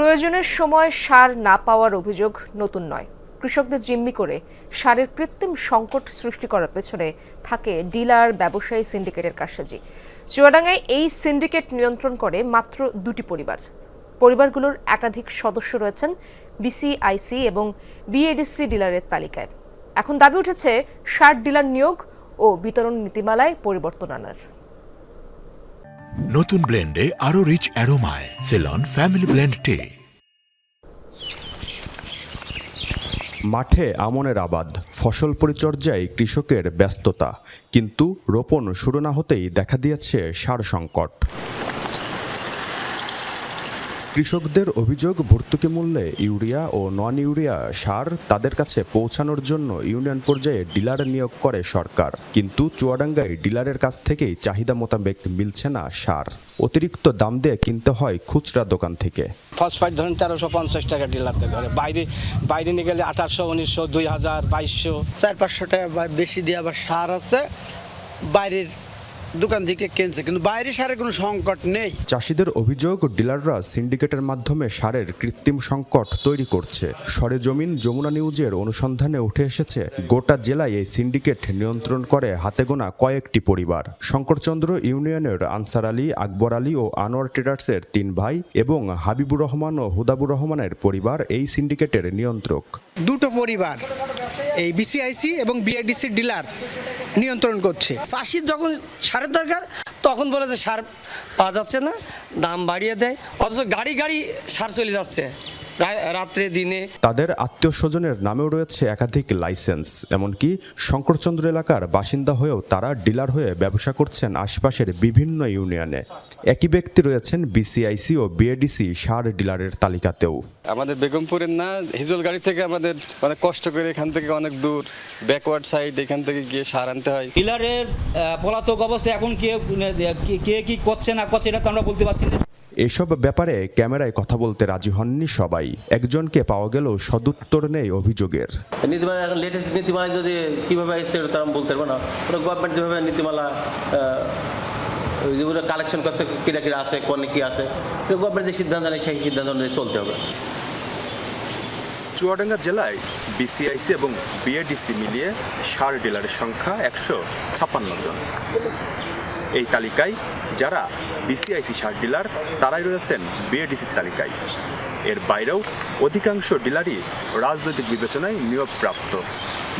প্রয়োজনের সময় সার না পাওয়ার অভিযোগ নতুন নয়। কৃষকদের জিম্মি করে সারের কৃত্রিম সংকট সৃষ্টি করার পেছনে থাকে ডিলার, ব্যবসায়ী, সিন্ডিকেটের কারসাজি। চুয়াডাঙ্গায় এই সিন্ডিকেট নিয়ন্ত্রণ করে মাত্র দুটি পরিবার। পরিবারগুলোর একাধিক সদস্য রয়েছেন বিসিআইসি এবং বিএডিসি ডিলারের তালিকায়। এখন দাবি উঠেছে, সার ডিলার নিয়োগ ও বিতরণ নীতিমালায় পরিবর্তন আনার। নতুন ব্লেন্ডে আরও রিচ অ্যারোমায় সেলন ফ্যামিলি ব্লেন্ড টে মাঠে আমনের আবাদ, ফসল পরিচর্যায় কৃষকের ব্যস্ততা। কিন্তু রোপণ শুরু না হতেই দেখা দিয়েছে সার সংকট কৃষকদের অভিযোগ ভর্তুকি মূল্যে ইউরিয়া ও নন ইউরিয়া সার তাদের কাছে পৌঁছানোর জন্য ইউনিয়ন পর্যায়ে ডিলার নিয়োগ করে সরকার। কিন্তু চুয়াডাঙ্গায় ডিলারের কাছ থেকেই চাহিদা মোতাবেক মিলছে না সার। অতিরিক্ত দাম দিয়ে কিনতে হয় খুচরা দোকান থেকে। ফসফাইট ধরেন তেরোশো পঞ্চাশ টাকা ডিলারতে করে বাইরে বাইরে নিয়ে গেলে আঠারোশো উনিশশো দুই হাজার বাইশশো। চার পাঁচশো টাকা বেশি দিয়ে আবার সার আছে। বাইরের দোকান থেকে কিনছে কিন্তু বাইরে সারের কোনো সংকট নেই। চাষিদের অভিযোগ ডিলাররা সিন্ডিকেটের মাধ্যমে সারের কৃত্রিম সংকট তৈরি করছে। সরেজমিন যমুনা নিউজের অনুসন্ধানে উঠে এসেছে গোটা জেলায় এই সিন্ডিকেট নিয়ন্ত্রণ করে হাতে গোনা কয়েকটি পরিবার। শঙ্করচন্দ্র ইউনিয়নের আনসার আলী আকবর আলী ও আনোয়ার ট্রেডার্সের তিন ভাই এবং হাবিবুর রহমান ও হুদাবুর রহমানের পরিবার এই সিন্ডিকেটের নিয়ন্ত্রক। দুটো পরিবার এই বিসিআইসি এবং বিআইডিসি ডিলার নিয়ন্ত্রণ করছে। চাষির যখন সারের দরকার, তখন বলে যে সার পাওয়া যাচ্ছে না, দাম বাড়িয়ে দেয়। অথচ গাড়ি গাড়ি সার চলে যাচ্ছে। রাত্রে দিনে। তাদের আত্মীয় স্বজনের নামেও রয়েছে একাধিক লাইসেন্স এমনকি শঙ্করচন্দ্র এলাকার বাসিন্দা হয়েও তারা ডিলার হয়ে ব্যবসা করছেন আশপাশের বিভিন্ন ইউনিয়নে। একই ব্যক্তি রয়েছেন বিসিআইসি ও বিএডিসি সার ডিলারের তালিকাতেও। আমাদের বেগমপুরের না হিজল গাড়ি থেকে আমাদের অনেক কষ্ট করে এখান থেকে অনেক দূর ব্যাকওয়ার্ড সাইড এখান থেকে গিয়ে সার আনতে হয়। ডিলারের পলাতক অবস্থা এখন কে কে- কে কি করছে না করছে এটা তো আমরা বলতে পারছি না। এসব ব্যাপারে ক্যামেরায় কথা বলতে রাজি হননি সবাই। একজনকে পাওয়া গেল সদুত্তর নেই অভিযোগের। নীতিমালা এখন লেটেস্ট নীতিমালা যদি কীভাবে আসছে ওটা তারা বলতে পারব না। ওটা গভর্নমেন্ট যেভাবে নীতিমালা আহ, যেগুলো কালেকশন করছে কিরা কিরা আছে কোনে কী আছে গভর্নমেন্ট যে সিদ্ধান্ত নেয় সেই সিদ্ধান্ত অনুযায়ী চলতে হবে। চুয়াডাঙ্গা জেলায় বিসিআইসি এবং বিএডিসি মিলিয়ে সার ডিলারের সংখ্যা একশো ছাপ্পান্ন জন। এই তালিকায় যারা বিসিআইসি সার ডিলার, তারাই রয়েছেন বিএডিসি তালিকায়। এর বাইরেও অধিকাংশ ডিলারই রাজনৈতিক বিবেচনায় নিয়োগপ্রাপ্ত,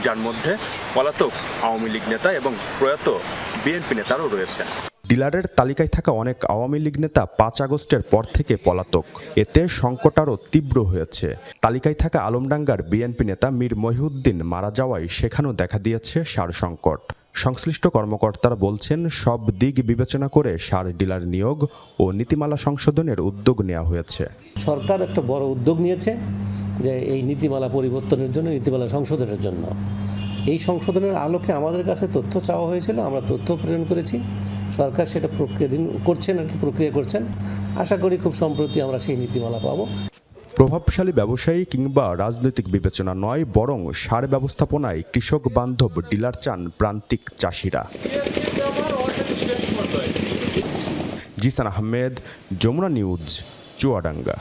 যার মধ্যে পলাতক আওয়ামী লীগ নেতা এবং প্রয়াত বিএনপি নেতারও রয়েছেন। ডিলারের তালিকায় থাকা অনেক আওয়ামী লীগ নেতা পাঁচ আগস্টের পর থেকে পলাতক। এতে সংকট আরও তীব্র হয়েছে। তালিকায় থাকা আলমডাঙ্গার বিএনপি নেতা মীর মহিউদ্দিন মারা যাওয়ায় সেখানেও দেখা দিয়েছে সার সংকট সংশ্লিষ্ট কর্মকর্তারা বলছেন, সব দিক বিবেচনা করে সার ডিলার নিয়োগ ও নীতিমালা সংশোধনের উদ্যোগ নেওয়া হয়েছে। সরকার একটা বড় উদ্যোগ নিয়েছে যে এই নীতিমালা পরিবর্তনের জন্য, নীতিমালা সংশোধনের জন্য। এই সংশোধনের আলোকে আমাদের কাছে তথ্য চাওয়া হয়েছিল, আমরা তথ্য প্রেরণ করেছি। সরকার সেটা প্রক্রিয়া দিন করছেন আর কি, প্রক্রিয়া করছেন। আশা করি খুব সম্প্রতি আমরা সেই নীতিমালা পাবো। প্রভাবশালী ব্যবসায়ী কিংবা রাজনৈতিক বিবেচনা নয়, বরং সার ব্যবস্থাপনায় কৃষক বান্ধব ডিলার চান প্রান্তিক চাষিরা। জিসান আহমেদ, যমুনা নিউজ, চুয়াডাঙ্গা।